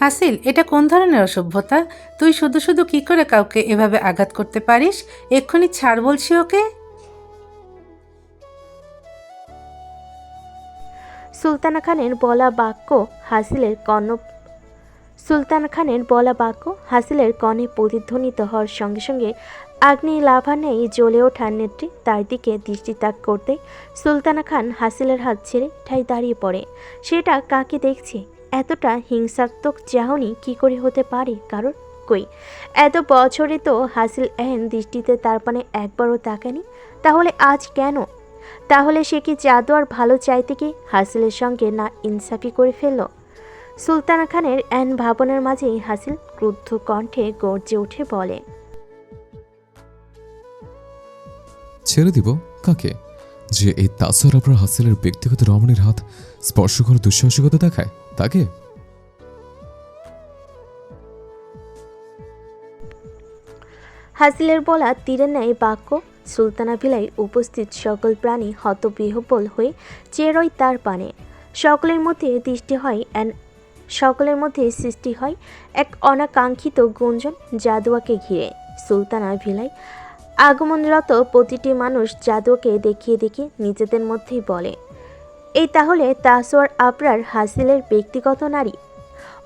হাসিল, এটা কোন ধরনের অসভ্যতা? তুই শুধু শুধু কি করে কাউকে এভাবে আঘাত করতে পারিস? এক্ষুনি ছাড় বলছি ওকে। সুলতানা খানের বলা বাক্য হাসিলের কর্ণ সুলতান খানের বলা বাক্য হাসিলের কনে প্রতিধ্বনিত হওয়ার সঙ্গে সঙ্গে আগ্নেয় লাভা নেই জ্বলে ওঠা নেত্রী তার দিকে দৃষ্টিতাক করতে সুলতানা খান হাসিলের হাত ছেড়ে ঠাই দাঁড়িয়ে পড়ে। সেটা কাকে দেখছে? এতটা হিংসাত্মক চাহনি কি করে হতে পারে? কারণ কই? এত বছরে তো হাসিল এহেন দৃষ্টিতে তার পানে একবারও তাকায়নি। তাহলে আজ কেন? তাহলে সে কি জাদু আর ভালো চাইতে কি হাসিলের সঙ্গে না ইনসাফি করে ফেলল? সুলতানা খানের এন ভাবনার মাঝেই হাসিল ক্রুদ্ধ কণ্ঠে গর্জে উঠে বলে, ছেড়ে দিব? কাকে? যে এই তাসর আপনার হাসিলের ব্যক্তিগত রমণীর হাত স্পর্শ করে দুঃসাহসিকতা দেখায়? তাকে? হাসিলের বলা তীরের ন্যায় বাক্য সুলতানা ভিলায় উপস্থিত সকল প্রাণী হতবিহবল হয়ে চেরোয় তার পানে। সকলের মধ্যে দৃষ্টি হয় এন সকলের মধ্যে সৃষ্টি হয় এক অনাকাঙ্ক্ষিত গুঞ্জন জাদুয়াকে ঘিরে। সুলতানা ভিলায় আগমনরত প্রতিটি মানুষ জাদুয়াকে দেখিয়ে দেখিয়ে নিজেদের মধ্যেই বলে। এই তাহলে তাসোয়ার আবরার হাসিলের ব্যক্তিগত নারী।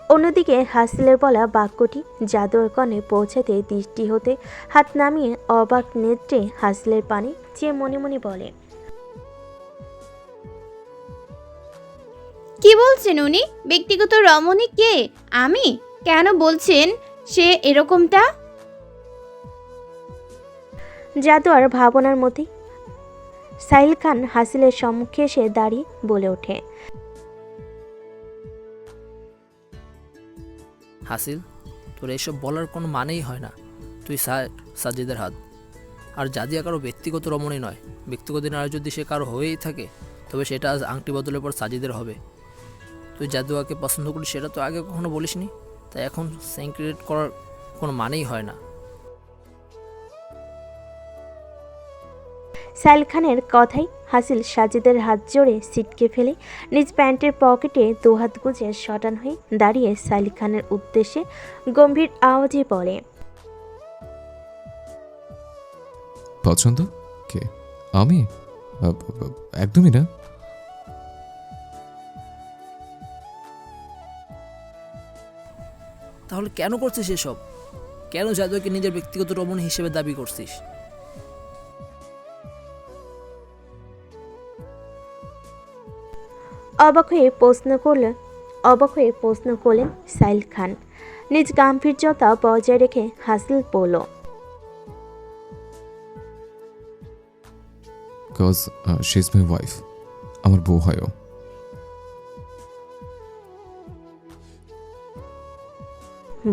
অন্যদিকে হাসিলের বলা বাক্যটি জাদুর কণে পৌঁছাতে দৃষ্টি হতে হাত নামিয়ে অবাক নেত্রে হাসিলের পানি চেয়ে মনে মনে বলে কি বলছেন উনি? ব্যক্তিগত রমণী কে? আমি? কেন বলছেন সে এরকমটা? জাদুয়ার ভাবনার মধ্যে সাইল খান হাসিলের সম্মুখে এসে দাঁড়িয়ে বলে ওঠে। হাসিল, তোর এসব বলার কোনো মানেই হয় না। তুই সাজিদের হাত। আর জাদিয়া কারও ব্যক্তিগত রমণী নয়। ব্যক্তিগত নারী যদি সে কারও হয়েই থাকে, তবে সেটা আজ আংটি বদলের পর সাজিদের হবে। তুই জাদুয়াকে পছন্দ করিস, সেটা তো আগে কখনো বলিসনি। তাই এখন সেন্ক্রিয়েট করার কোনো মানেই হয় না। সাইল খানের কথাই হাসিল সাজিদের হাত জোড়ে সিটকে ফেলে নিজ প্যান্টের পকেটে দুহাত গুজে শটান হয়ে দাঁড়িয়ে সাইল খানের উদ্দেশ্যে গম্ভীর আওয়াজে বলে পছন্দ? কে? আমি? একদমই না। তাহলে কেন করছিস এসব? কেন জাদুয়াকে নিজের ব্যক্তিগত রমণী হিসেবে দাবি করছিস? অবাক হয়ে প্রশ্ন করলেন অবাক হয়ে প্রশ্ন করলেন সাইল খান। নিজ গাম্ভীর্যতা বজায় রেখে হাসিল বলল because she is my wife আমার বউ হয়ও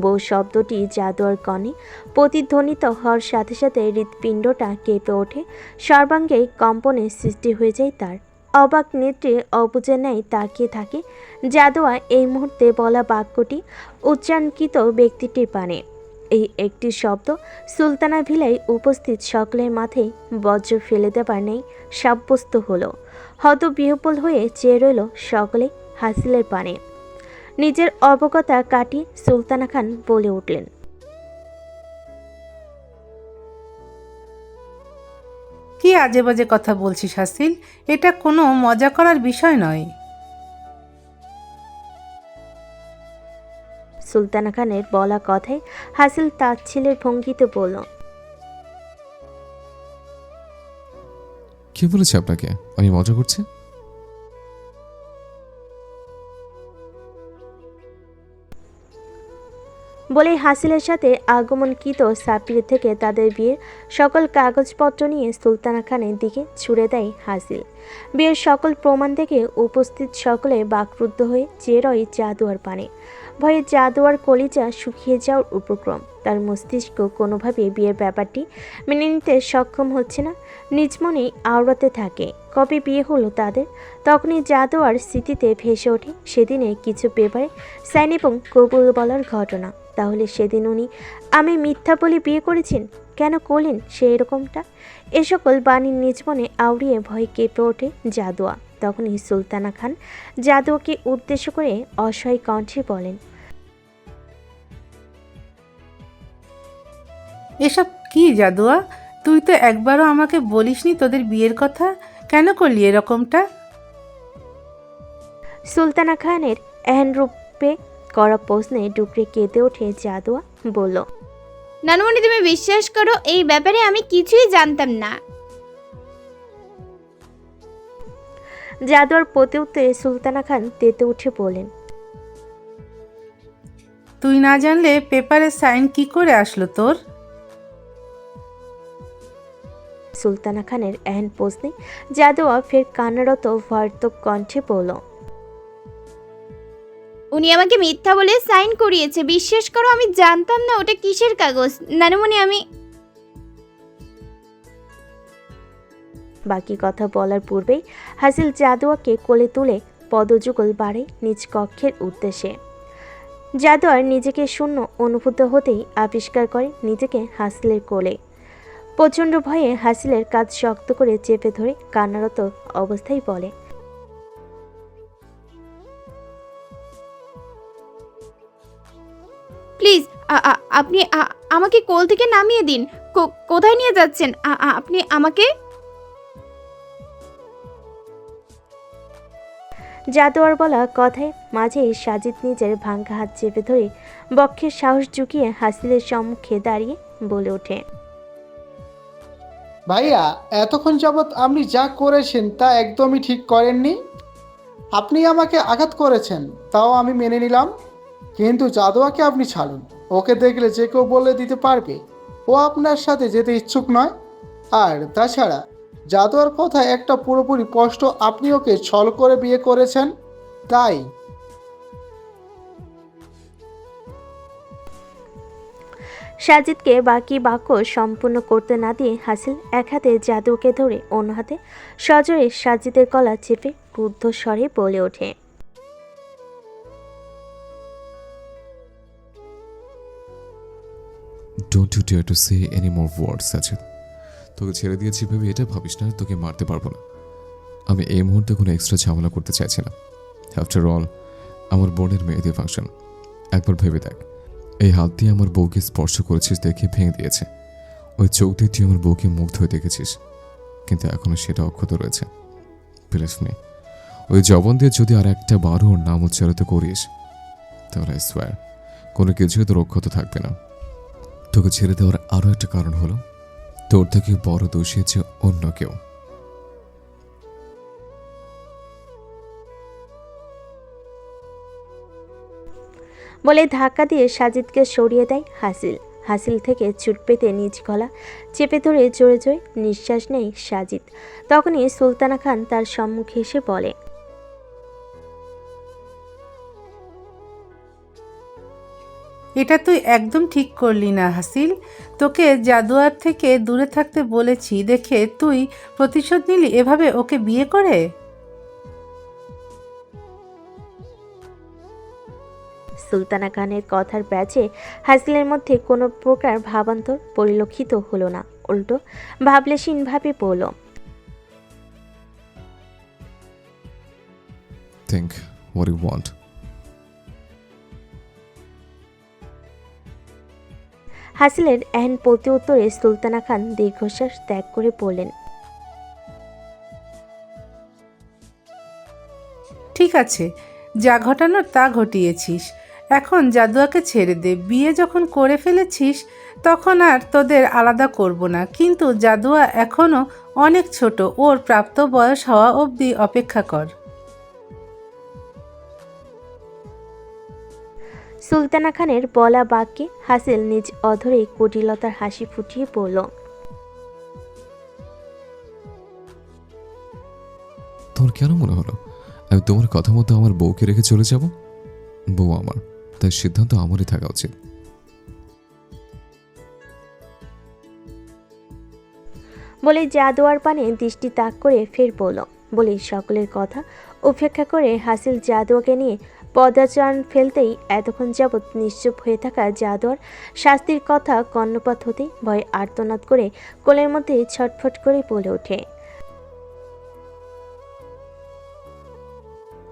বউ শব্দটি জাদুয়ার কণে প্রতিধ্বনিত হওয়ার সাথে সাথে হৃৎপিণ্ডটা কেঁপে ওঠে। সর্বাঙ্গে কম্পনের সৃষ্টি হয়ে যায় তার। অবাক নেত্রে অবুজে ন্যায় তাকিয়ে থাকে। জাদুয়া এই মুহূর্তে বলা বাক্যটি উচ্চাঙ্কিত ব্যক্তিটির পানে এই একটি শব্দ সুলতানা ভিলায় উপস্থিত সকলের মাথায় বজ্র ফেলে দেবার নেই, সাব্যস্ত হলো। হত বিহবল হয়ে চেয়ে রইল সকলে হাসিলের পানে নিজের অবগতা কাটিয়ে সুলতানা খান বলে উঠলেন। আজে বাজে কথা বলছিস হাসিল এটা কোনো মজা করার বিষয় নয়। সুলতানা খানের বলা কথায় হাসিল তার ছেলের ভঙ্গিতে বলল কে বলেছে আপনাকে? আমি মজা করছি? বলে হাসিলের সাথে আগমনকৃত সাপির থেকে তাদের বিয়ের সকল কাগজপত্র নিয়ে সুলতানা খানের দিকে ছুড়ে দেয় হাসিল। বিয়ের সকল প্রমাণ দেখে উপস্থিত সকলে বাকরুদ্ধ হয়ে চেয়ে রয় জাদুয়ার পানে। ভয়ে জাদুয়ার কলিজা শুকিয়ে যাওয়ার উপক্রম। তার মস্তিষ্ক কোনোভাবে বিয়ের ব্যাপারটি মেনে নিতে সক্ষম হচ্ছে না। নিজ মনেই আওড়াতে থাকে। কবে বিয়ে হলো তাদের? তখনই জাদুয়ার স্মৃতিতে ভেসে ওঠে সেদিনে কিছু পেপারে সাইন এবং কবুল বলার ঘটনা। তাহলে সেদিন উনি আমি মিথ্যা বলে বিয়ে করেছেন? কেন করলেন সে এরকমটা? এ সকল বাণীর নিজমনে আউড়িয়ে ভয় কেঁপে ওঠে জাদুয়া। তখনই সুলতানা খান জাদুয়াকে উদ্দেশ্য করে অসহায় কণ্ঠে বলেন এসব কি জাদুয়া? তুই তো একবারও আমাকে বলিসনি তোদের বিয়ের কথা? কেন করলি এরকমটা? সুলতানা খানের এহেন রূপে করা প্রশ্নে ডুকরে কেঁদে ওঠে জাদুয়া বলল নানুমণি তুমি বিশ্বাস করো এই ব্যাপারে আমি কিছুই জানতাম না। জাদুয়ার প্রতি উত্তরে সুলতানা খান তেতে উঠে বলেন তুই না জানলে পেপারে সাইন কি করে আসলো তোর? সুলতানা খানের এহেন প্রশ্নে জাদুয়া ফের কান্নারত ভয়ার্থক কণ্ঠে বলল উনি আমাকে মিথ্যা বলে সাইন করিয়েছে। বিশ্বাস করো, আমি জানতাম না ওটা কিসের কাগজ। নানুমণি, আমি বাকি কথা বলার পূর্বেই হাসিল জাদুয়াকে কোলে তুলে পদযুগল বাড়ে নিজ কক্ষের উদ্দেশ্যে। জাদুয়ার নিজেকে শূন্য অনুভূত হতেই আবিষ্কার করে নিজেকে হাসিলের কোলে। প্রচণ্ড ভয়ে হাসিলের কাজ শক্ত করে চেপে ধরে কান্নারত অবস্থায় বলে প্লিজ আপনি আমাকে কোল থেকে নামিয়ে দিন। কো- কোথায় নিয়ে যাচ্ছেন? আপনি আমাকে? জাদুয়ার বলা কথায় মাঝেই সাজিদ নিজের ভাঙ্গা হাত চেপে ধরে বক্ষের সাহস জুগিয়ে হাসিলের সম্মুখে দাঁড়িয়ে বলে ওঠে। ভাইয়া এতক্ষণ যাবৎ আপনি যা করেছেন তা একদমই ঠিক করেননি। আপনি আমাকে আঘাত করেছেন তাও আমি মেনে নিলাম। কিন্তু জাদুয়াকে আপনি ছাড়ুন। ওকে দেখলে যে কেউ বলে দিতে পারবে, ও আপনার সাথে যেতে ইচ্ছুক নয়। আর তাছাড়া জাদুয়ার কথা একটা পুরোপুরি স্পষ্ট আপনি ওকে ছল করে বিয়ে করেছেন, তাই? সাজিদকে বাকি বাক্য সম্পূর্ণ করতে না দিয়ে হাসিল এক হাতে জাদুকে ধরে, অন্য হাতে সজোরে সাজিদের গলা চেপে ক্রুদ্ধ স্বরে বলে ওঠে। Don't you dare to say any more words আছে তোকে ছেড়ে দিয়েছি ভেবে এটা ভাবিস না, তোকে মারতে পারব না। আমি এই মুহূর্তে কোনো এক্সট্রা ঝামেলা করতে চাইছি না আফটার অল আমার বোনের মেয়েদি ফাংশন একবার ভেবে দেখ। এই হাত দিয়ে আমার বউকে স্পর্শ করেছিস দেখে ভেঙে দিয়েছে। ওই চোখ দিয়ে তুই আমার বউকে মুগ্ধ হয়ে দেখেছিস। কিন্তু এখনও সেটা অক্ষত রয়েছে। প্লিজ নে ওই জবন দিয়ে যদি আর একটা বারো নাম উচ্চারিত করিস, তাহলে কোনো কিছুই তোর অক্ষত থাকবে না। তোকে ছেড়ে দেওয়ার আরও একটা কারণ হলো, তোর থেকে বড় দোষী হচ্ছে অন্য কেউ। বলে ধাক্কা দিয়ে সাজিদকে সরিয়ে দেয় হাসিল। হাসিল থেকে চুট পেতে নিজ গলা চেপে ধরে জোরে জোরে নিঃশ্বাস নেয় সাজিদ। তখনই সুলতানা খান তার সম্মুখে এসে বলে এটা তুই একদম ঠিক করলি না হাসিল। তোকে জাদুয়ার থেকে দূরে থাকতে বলেছি দেখে তুই প্রতিশোধ নিলি এভাবে ওকে বিয়ে করে? সুলতানা খানের কথার প্যাচে হাসিলের মধ্যে কোনো প্রকার ভাবান্তর পরিলক্ষিত হলো না উল্টো ভাবলেশীনভাবে বলল থিঙ্ক হোয়াট ইউ ওয়ান্ট হাসিলের এহেন প্রতি উত্তরে সুলতানা খান দীর্ঘশ্বাস ত্যাগ করে বললেন, ঠিক আছে, যা ঘটানোর তা ঘটিয়েছিস। এখন জাদুয়াকে ছেড়ে দে। বিয়ে যখন করে ফেলেছিস, তখন আর তোদের আলাদা করব না। কিন্তু জাদুয়া এখনও অনেক ছোট। ওর প্রাপ্ত বয়স হওয়া অবধি অপেক্ষা কর। সুলতানা খানের বলা বাক্যে হাসিল নিজ অধরে কুটিলতার হাসি ফুটিয়ে বলল তোমার কেন মনে হলো? আমি তোমার কথা মতো আমার বউকে রেখে চলে যাব? বউ আমার তাই সিদ্ধান্ত আমারই থাকা উচিত। বলে জাদুয়ার পানে দৃষ্টি তাক করে ফের বলল বলে সকলের কথা উপেক্ষা করে হাসিল জাদুয়াকে নিয়ে পদাচরণ ফেলতেই এতক্ষণ যাবৎ নিশ্চুপ হয়ে থাকা জাদুয়ার শাস্তির কথা কর্ণপাত হতে ভয়ে আর্তনাদ করে কোলের মধ্যে ছটফট করে বলে ওঠে।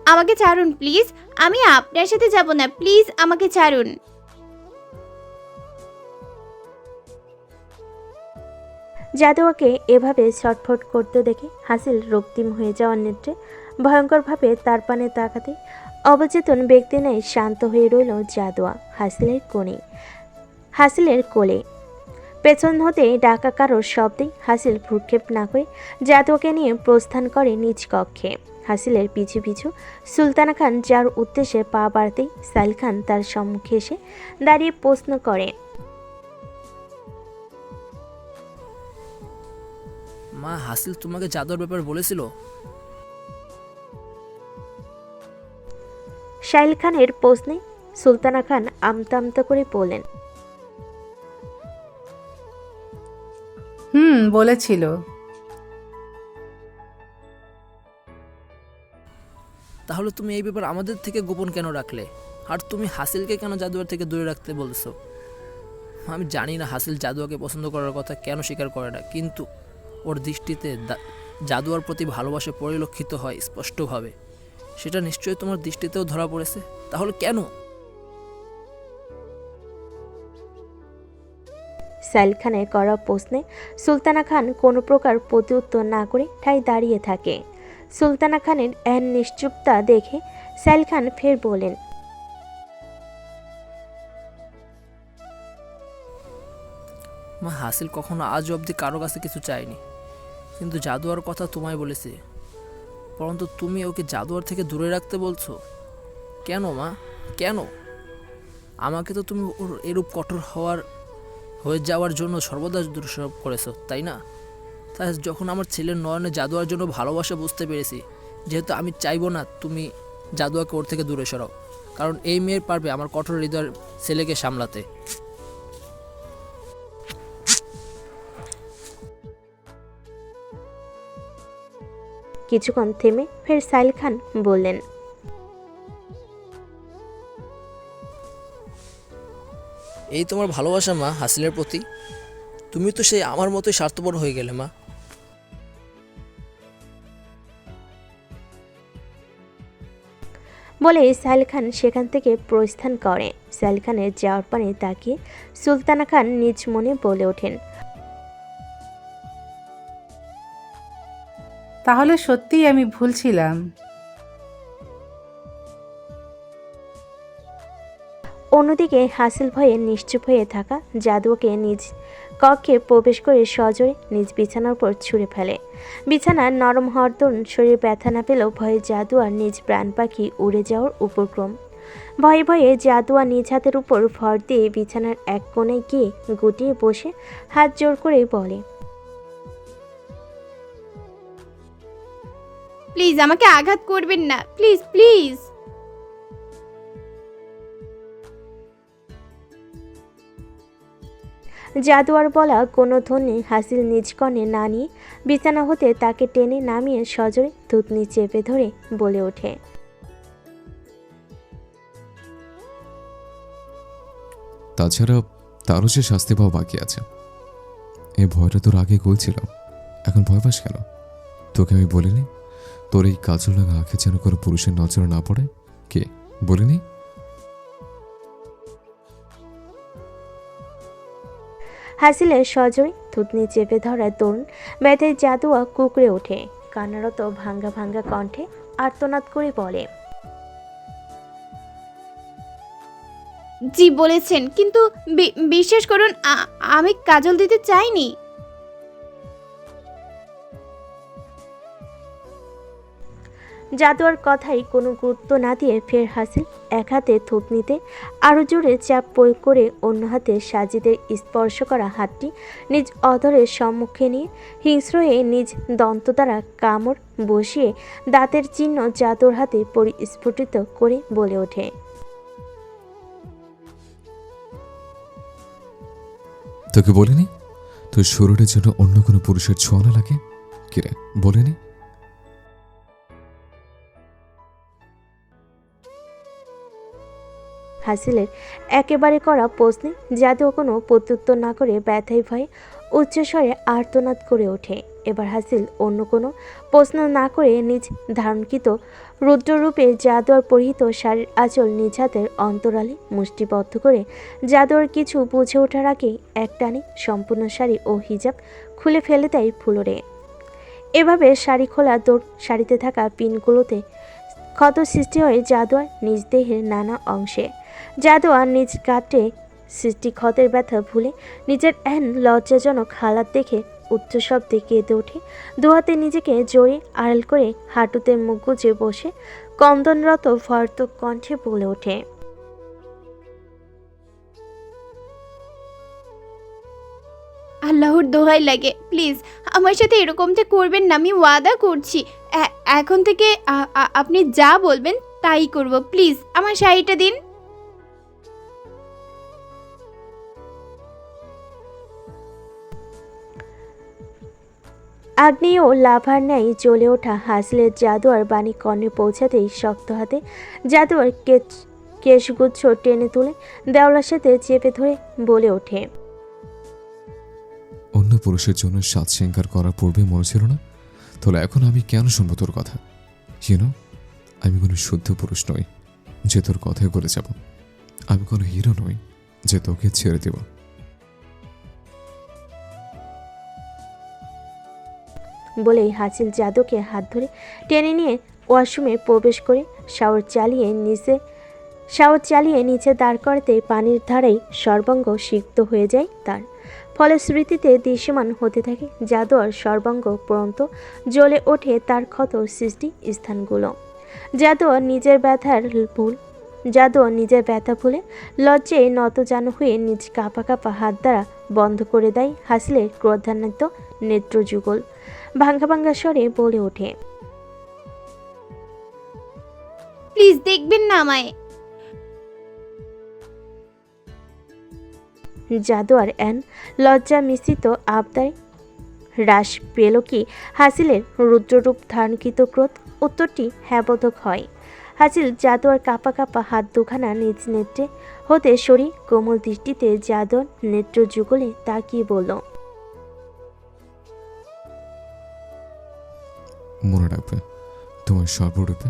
আমাকে ছাড়ুন প্লিজ। আমি আপনার সাথে যাব না প্লিজ আমাকে ছাড়ুন। জাদুয়াকে এভাবে ছটফট করতে দেখে হাসিল রক্তিম হয়ে যাওয়ার নেত্রে। ভয়ঙ্করভাবে তার পানে তাকাতে অবচেতন ব্যক্তি নেই, শান্ত হয়ে রইল জাদুয়া, হাসিলের কোণে। হাসিলের কোলে। পেছন হতে ডাকা কারোর শব্দে হাসিল ভ্রুক্ষেপ না করে জাদুয়াকে নিয়ে প্রস্থান করে নিজ কক্ষে। হাসিলের পিছু পিছু সুলতানা খান যার উদ্দেশ্যে পা বাড়তেই সাইল খান তার সম্মুখে এসে দাঁড়িয়ে প্রশ্ন করে, মা, হাসিল তোমাকে জাদুর ব্যাপার বলেছিল? সাইল খানের প্রশ্নে সুলতানা খান আমতা আমতা করে বললেন হুম বলেছিল। তাহলে তুমি এই ব্যাপার আমাদের থেকে গোপন কেন রাখলে? আর তুমি হাসিলকে কেন জাদুয়ার থেকে দূরে রাখতে বলছো? আমি জানি না হাসিল জাদুয়াকে পছন্দ করার কথা কেন স্বীকার করে না কিন্তু ওর দৃষ্টিতে জাদুয়ার প্রতি ভালোবাসা পরিলক্ষিত হয় স্পষ্টভাবে। সেটা নিশ্চয়ই তোমার দৃষ্টিতেও ধরা পড়েছে। তাহলে কেন? সাইল খানের করা প্রশ্নে সুলতানা খান কোনো প্রকার প্রত্যুত্তর না করে ঠাই দাঁড়িয়ে থাকে। সুলতানা খানের এর নিশ্চুপতা দেখে সাইল খান ফের বলেন মা হাসিল কখনো আজ অবধি কারও কাছে কিছু চায়নি। কিন্তু জাদুয়ার কথা তোমায় বলেছে। পরন্তু তুমি ওকে জাদুয়ার থেকে দূরে রাখতে বলছো। কেন, মা? কেন? আমাকে তো তুমি ওর এরূপ কঠোর হওয়ার, হয়ে যাওয়ার জন্য সর্বদা দোষারোপ করেছ, তাই না? তাই যখন আমার ছেলের নয়নে জাদুয়ার জন্য ভালোবাসা বুঝতে পেরেছি, যেহেতু আমি চাইব না তুমি জাদুয়াকে ওর থেকে দূরে সরাও। কারণ এই মেয়ের পারবে আমার কঠোর হৃদয়ের ছেলেকে সামলাতে। কিছুক্ষণ থেমে ফের সাইল খান বললেন এই তোমার ভালোবাসা মা হাসিলের প্রতি? তুমি তো সেই আমার মতোই স্বার্থপর হয়ে গেলে মা। বলে সাইল খান সেখান থেকে প্রস্থান করে। সাহেল খানের যাওয়ার পানে তাকিয়ে সুলতানা খান নিজ মনে বলে ওঠেন তাহলে সত্যিই আমি ভুল ছিলাম। অন্যদিকে হাসিল ভয়ে নিশ্চুপ হয়ে থাকা জাদুকে নিজ কক্ষে প্রবেশ করে সজোরে নিজ বিছানার উপর ছুঁড়ে ফেলে। বিছানার নরম হওয়ার দরুন শরীরে ব্যথা না পেলেও ভয়ে জাদু আর নিজ প্রাণ পাখি উড়ে যাওয়ার উপক্রম। ভয়ে ভয়ে জাদুয়া নিজ হাতের উপর ভর দিয়ে বিছানার এক কোণে গিয়ে গুটিয়ে বসে হাত জোর করে বলে প্লিজ আমাকে আঘাত করবেন না। Please please. জাদুয়ার বলা কোনো ধ্বনি হাসিল নিজ কর্ণে না নিয়ে বিছানা হতে তাকে টেনে নামিয়ে সজোরে থুতনি চেপে ধরে বলে ওঠে। তাছাড়া তারও সে শাস্তি পাওয়া বাকি আছে। এই ভয়টা তোর আগে গলছিলাম এখন ভয় পাস কেন? তোকে আমি বলিনি? তোর এই কাজল লাগা আঁখে যেন কোনো পুরুষের নজরে না পড়ে? কে? বলিনি? হাসিলের সজয় থুতনি চেপে ধরা তরুণ ব্যথায় জাদুয়া কুকড়ে ওঠে। কান্নারত ভাঙ্গা ভাঙ্গা কণ্ঠে আর্তনাদ করে বলে জি বলেছেন কিন্তু বি- বিশ্বাস করুন আমি কাজল দিতে চাইনি। জাদুয়ার কথাই কোনো গুরুত্ব না দিয়ে ফের হাসিল এক হাতে থুতনিতে আরও জোরে চাপ প্রয়োগ করে অন্য হাতে সাজিদের স্পর্শ করা হাতটি নিজ অধরের সম্মুখে নিয়ে হিংস্র হয়ে নিজ দন্ত দ্বারা কামড় বসিয়ে দাঁতের চিহ্ন জাদুর হাতে পরিস্ফুটিত করে বলে ওঠে। তোকে বলিনি? তোর শরীরের জন্য অন্য কোনো পুরুষের ছোঁয়া না লাগে? কিরে, বলিনি? হাসিলের একেবারে করা প্রশ্নে জাদু কোনো প্রত্যুত্তর না করে ব্যথায় ভয়ে উচ্চস্বরে আর্তনাদ করে ওঠে। এবার হাসিল অন্য কোনো প্রশ্ন না করে নিজ ধারণকৃত রুদ্ররূপে জাদুয়ার পরিহিত শাড়ির আঁচল নিজ হাতের অন্তরালে মুষ্টিবদ্ধ করে জাদুয়ার কিছু বুঝে ওঠার আগেই এক টানে সম্পূর্ণ শাড়ি ও হিজাব খুলে ফেলে দেয় ফুলরে। এভাবে শাড়ি খোলা দৌড় শাড়িতে থাকা পিনগুলোতে ক্ষত সৃষ্টি হয় জাদুয়ার নিজ দেহের নানা অংশে। জাদুয়ার নিজ কাটে সৃষ্টি ক্ষতের ব্যথা ভুলে নিজের এন লজ্জাজনক হালাত দেখে উচ্চ শব্দে কেঁদে ওঠে। দুহাতে নিজেকে জোরে আড়াল করে হাঁটুতে মুখ গুজে বসে কন্দনরত ভর্তক কণ্ঠে বলে ওঠে, আল্লাহর দোহাই লাগে, প্লিজ আমার সাথে এরকমটা করবেন না, আমি ওয়াদা করছি। এখন থেকে আপনি যা বলবেন তাই করব, প্লিজ আমার শাড়িটা দিন। আগ্নেয় লাভার ন্যায় জ্বলে ওঠা হাসলের জাদুয়ার বাণী কর্ণে পৌঁছাতেই শক্ত হাতে জাদুয়ার কেচ, কেশগুচ্ছ টেনে তুলে দেওয়ালার সাথে চেপে ধরে বলে ওঠে। অন্য পুরুষের জন্য সাত শৃঙ্গার করার পূর্বে মনে ছিল না? তাহলে এখন আমি কেন শুনব তোর কথা? ইউনো আমি কোনো শুদ্ধ পুরুষ নই, যে তোর কথায় করে যাব। আমি কোনো হিরো নই, যে তোকে ছেড়ে দেব। বলেই হাসিল জাদুকে হাত ধরে টেনে নিয়ে ওয়াশরুমে প্রবেশ করে শাওয়ার চালিয়ে নিচে, শাওয়ার চালিয়ে নিচে দাঁড় করাতে পানির ধারেই সর্বাঙ্গ সিক্ত হয়ে যায় তার। ফলে স্মৃতিতে দৃশ্যমান হতে থাকে জাদুয়ার সর্বাঙ্গ পরন্ত জ্বলে ওঠে তার ক্ষত সৃষ্টি স্থানগুলো। জাদুয়া নিজের ব্যথার ভুল জাদুয়া নিজের ব্যথা ভুলে লজ্জায় নতজানু হয়ে নিজ কাঁপা কাঁপা হাত দ্বারা বন্ধ করে দেয় হাসিলের ক্রোধান্বিত নেত্রযুগল। ভাঙ্গা ভাঙ্গা স্বরে বলে ওঠে। প্লিজ দেখবেন না আমায়। জাদুয়ার অ্যান লজ্জা মিশ্রিত আবদারে হ্রাস পেল কি হাসিলের রুদ্ররূপ ধারণকৃত ক্রোধ? উত্তরটি হ্যাবোধক হয়। হাসিল জাদুয়ার কাপা কাপা হাত দুখানা নিজ নেত্রে হতে সরি কোমল দৃষ্টিতে জাদুয়ার নেত্র যুগলে তাকিয়ে বলল মনে রাখবে। তোমার সর্বরূপে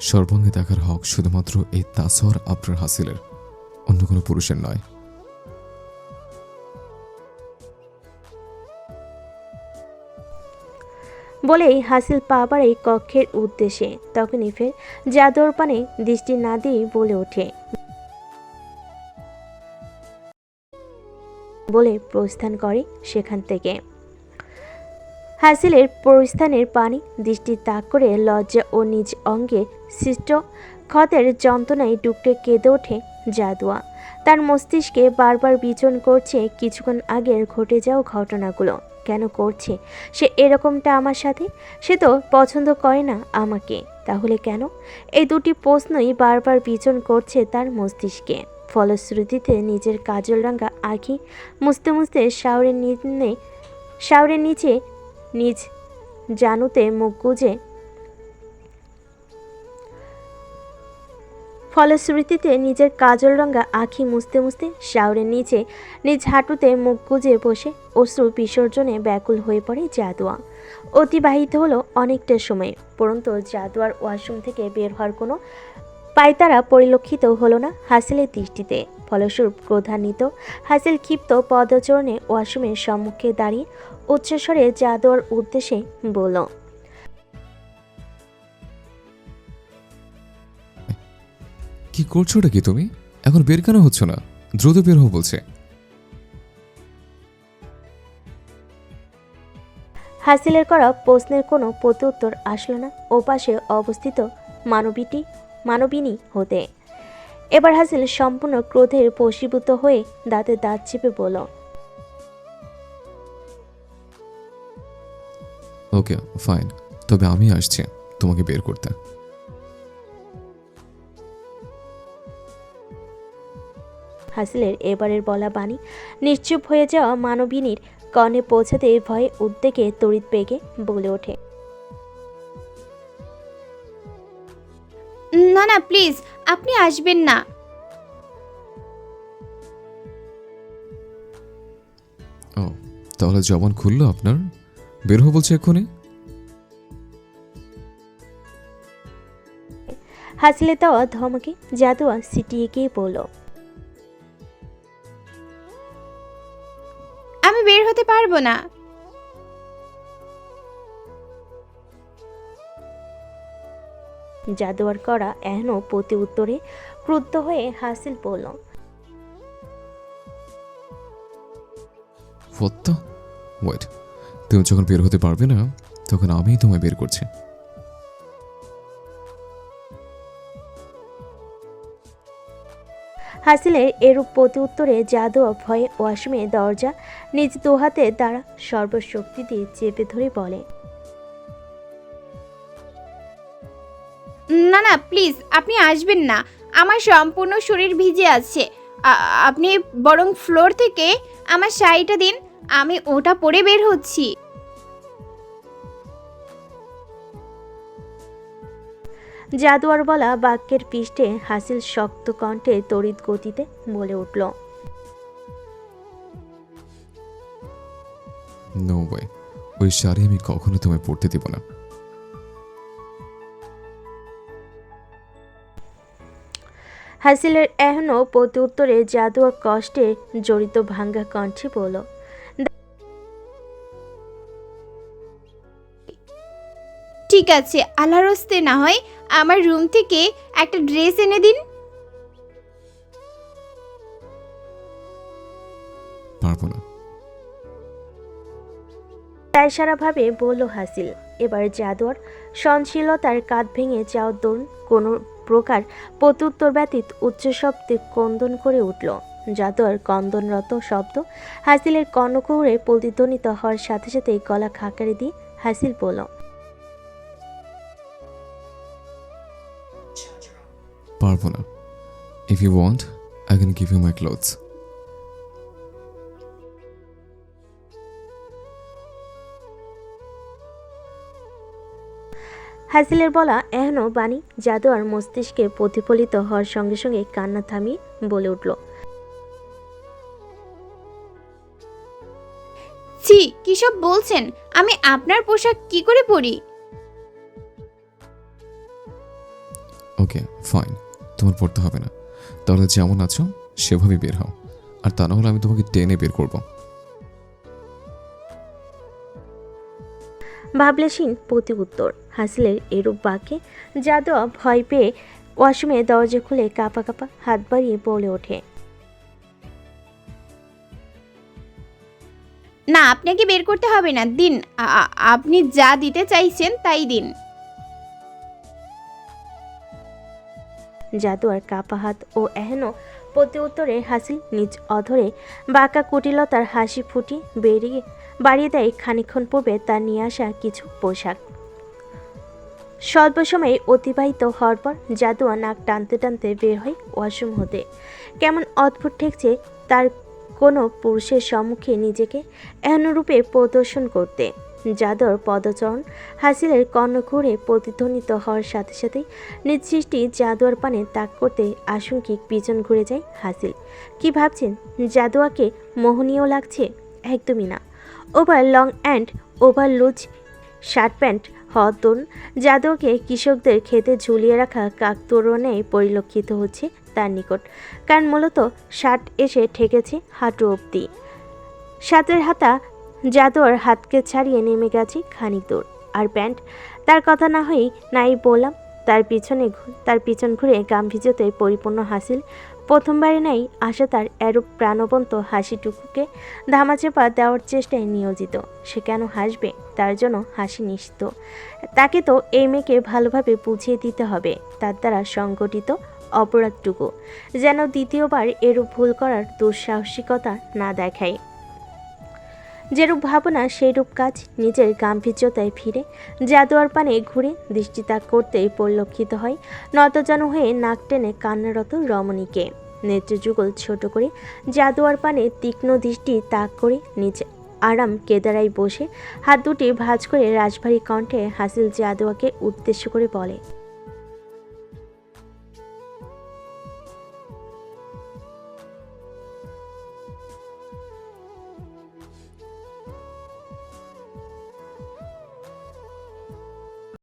সর্বাঙ্গে দেখার হক শুধুমাত্র এই তাসর আবরার হাসিলের, অন্য কোনো পুরুষের নয়। বলেই হাসিল পা বাড়াই কক্ষের উদ্দেশ্যে। তখনই ফের জাদুর পানে দৃষ্টি না দিয়ে বলে ওঠে। বলে প্রস্থান করে সেখান থেকে। হাসিলের প্রস্থানের পানি দৃষ্টি তাক করে লজ্জা ও নিজ অঙ্গে সৃষ্ট ক্ষতের যন্ত্রণায় ডুকরে কেঁদে ওঠে জাদুয়া। তার মস্তিষ্কে বারবার বিচরণ করছে কিছুক্ষণ আগের ঘটে যাওয়া ঘটনাগুলো। কেন করছে? সে এরকমটা আমার সাথে? সে তো পছন্দ করে না আমাকে। তাহলে কেন? এই দুটি প্রশ্নই বারবার বিচরণ করছে তার মস্তিষ্কে। ফলশ্রুতিতে নিজের কাজল রাঙ্গা আঁখি মুছতে মুছতে শাওরের নিম্নে শাওরের নিচে নিজ জানুতে মুখ গুজে ফলশ্রুতিতে নিজের কাজল রঙা আঁখি মুছতে মুছতে শাওরের নিচে, নিজ হাঁটুতে মুখ গুজে বসে অশ্রু বিসর্জনে ব্যাকুল হয়ে পড়ে জাদুয়া। অতিবাহিত হলো অনেকটা সময়, পরন্তু জাদুয়ার ওয়াশরুম থেকে বের হওয়ার কোনো পায়তারা পরিলক্ষিত হলো না হাসিলের দৃষ্টিতে। ফলস্বরূপ ক্রোধান্বিত। হাসিল ক্ষিপ্ত পদচরণে ওয়াশরুমের সম্মুখে দাঁড়িয়ে উচ্চস্বরে জাদুয়ার উদ্দেশ্যে বলল কি করছোটা কি তুমি? এখন বের কেন হচ্ছ না? দ্রুত বের হও বলছে। হাসিলের করা প্রশ্নের কোনো প্রত্যুত্তর আসলো না। ওপাশে অবস্থিত মানবীটি মানবিনী হতে এবার হাসিল সম্পূর্ণ ক্রোধের বশীভূত হয়ে দাঁতে দাঁত চেপে বলল ওকে ফাইন। তবে আমি আসছি তোমাকে বের করতে। হাসিলের এবারের বলা বাণী নিশ্চুপ হয়ে যাওয়া মানবিনীর কর্ণে পৌঁছাতে ভয়ে উদ্বেগে তড়িৎ বেগে বলে ওঠে। না না প্লিজ আপনি আসবেন না। ও তাহলে জবান খুললো আপনার? বের হো বলছে এক্ষুনি। হাসিলে দেওয়া ধমকে জাদুয়া সিটিয়ে গিয়ে বলল আমি বের হতে পারব না। জাদুয়ার করা এহনো প্রতি উত্তরে ক্রুদ্ধ হয়ে হাসিল বলল ওয়েট তুমি যখন বের হতে পারবে না তখন আমিই তোমায় বের করছি। হাসিলের এরূপ প্রতি উত্তরে জাদুয়া ভয়ে ওয়াশমে দরজা নিজ দুহাতে দ্বারা সর্বশক্তি দিয়ে চেপে ধরে বলে। না না প্লিজ আপনি আসবেন না। আমার সম্পূর্ণ শরীর ভিজে আছে। আপনি বরং ফ্লোর থেকে আমার শাড়িটা দিন আমি ওটা পরে বের হচ্ছি। জাদুয়ার বলা বাক্যের পৃষ্ঠে হাসিল শক্ত কণ্ঠে তড়িৎ গতিতে বলে উঠল নো ওয়ে ওই শাড়ি আমি কখনো তোমায় পড়তে দিব না। হাসিলের এহনো প্রতি উত্তরে জাদুয়া কষ্টে জড়িত ভাঙ্গা কণ্ঠে বলল ঠিক আছে আল্লাহর হস্তে না হয় আমার রুম থেকে একটা ড্রেস এনে দিন। পারব না। দায়সারাভাবে বলল হাসিল এবার জাদুয়ার সহনশীলতার কাঁধ ভেঙে যাওয়ার দরুন কোনো প্রকার প্রত্যুত্তর ব্যতীত উচ্চ শব্দে কন্দন করে উঠল। জাদুয়ার কন্দনরত শব্দ হাসিলের কর্ণকৌড়ে প্রতিধ্বনিত হওয়ার সাথে সাথে গলা খাকারি দিয়ে হাসিল বলল, পারব না। If you want I can give you my clothes হাসিলের বলা এহনো বাণী জাদুয়ার মস্তিষ্কে প্রতিফলিত হওয়ার সঙ্গে সঙ্গে কান্না থামিয়ে বলে উঠল। ছি কিসব বলছেন? আমি আপনার পোশাক কি করে পরি? Okay fine. তোমার পড়তে হবে না। তাহলে যেমন আছো সেভাবে বের হও। আর তা না হলে আমি তোমাকে টেনে বের করব। ভাবলেশীন প্রতি উত্তর। হাসিলের এরূপ বাক্যে জাদুয়া ভয় পেয়ে ওয়াশরুমে দরজা খুলে কাপা কাপা হাত বাড়িয়ে বলে ওঠে। না আপনাকে বের করতে হবে না। দিন আপনি যা দিতে চাইছেন তাই দিন। জাদুয়ার কাপা হাত ও এহেন প্রতি উত্তরে হাসিল নিজ অধরে বাঁকা কুটিলতার হাসি ফুটি বেরিয়ে বাড়িয়ে দেয় খানিক্ষণ পূর্বে তার নিয়ে আসা কিছু পোশাক। স্বল্প সময়ে অতিবাহিত হওয়ার পর জাদুয়া নাক টানতে টানতে বের হয় ওয়াশরুম হতে। কেমন অদ্ভুত ঠেকছে তার কোনো পুরুষের সম্মুখে নিজেকে এহনরূপে প্রদর্শন করতে। জাদর পদচরণ হাসিলের কর্ণঘুরে প্রতিধ্বনিত হওয়ার সাথে সাথেই নিজ সৃষ্টি জাদুয়ার পানে তাক করতে আশঙ্কিক পিছন ঘুরে যায় হাসিল। কি ভাবছেন? জাদুয়াকে মোহনীয় লাগছে? একদমই না। Over long and over loose shirt pant দরুন জাদুয়াকে কৃষকদের খেতে ঝুলিয়ে রাখা কাকতরণে পরিলক্ষিত হচ্ছে তার নিকট। কারণ মূলত শার্ট এসে ঠেকেছে হাঁটু অবধি। সাতের হাতা জাদুয়ার হাতকে ছাড়িয়ে নেমে গেছে খানিক দূর। আর প্যান্ট? তার কথা না হয়েই নাই বললাম। তার পিছনে তার পিছন ঘুরে গাম্ভীর্যতে পরিপূর্ণ হাসিল প্রথমবারে নাই আশা তার এরূপ প্রাণবন্ত হাসিটুকুকে ধামাচেপা দেওয়ার চেষ্টায় নিয়োজিত। সে কেন হাসবে? তার জন্য হাসি নিশ্চিত। তাকে তো এই মেয়েকে ভালোভাবে বুঝিয়ে দিতে হবে। তার দ্বারা সংগঠিত অপরাধটুকু। যেন দ্বিতীয়বার এরূপ ভুল করার দুঃসাহসিকতা না দেখায়। যেরূপ ভাবনা, সেইরূপ কাজ নিজের গাম্ভীর্যতায় ফিরে জাদুয়ার পানে ঘুরে দৃষ্টিতাক করতেই পরিলক্ষিত হয় নতজানু হয়ে নাক টেনে কান্নারত রমণীকে। নেত্রযুগল ছোট করে জাদুয়ার পানে তীক্ষ্ণ দৃষ্টি তাক করে নিজ আরাম কেদারায় বসে হাত দুটি ভাঁজ করে রাজভারী কণ্ঠে হাসিল জাদুয়াকে উদ্দেশ্য করে বলে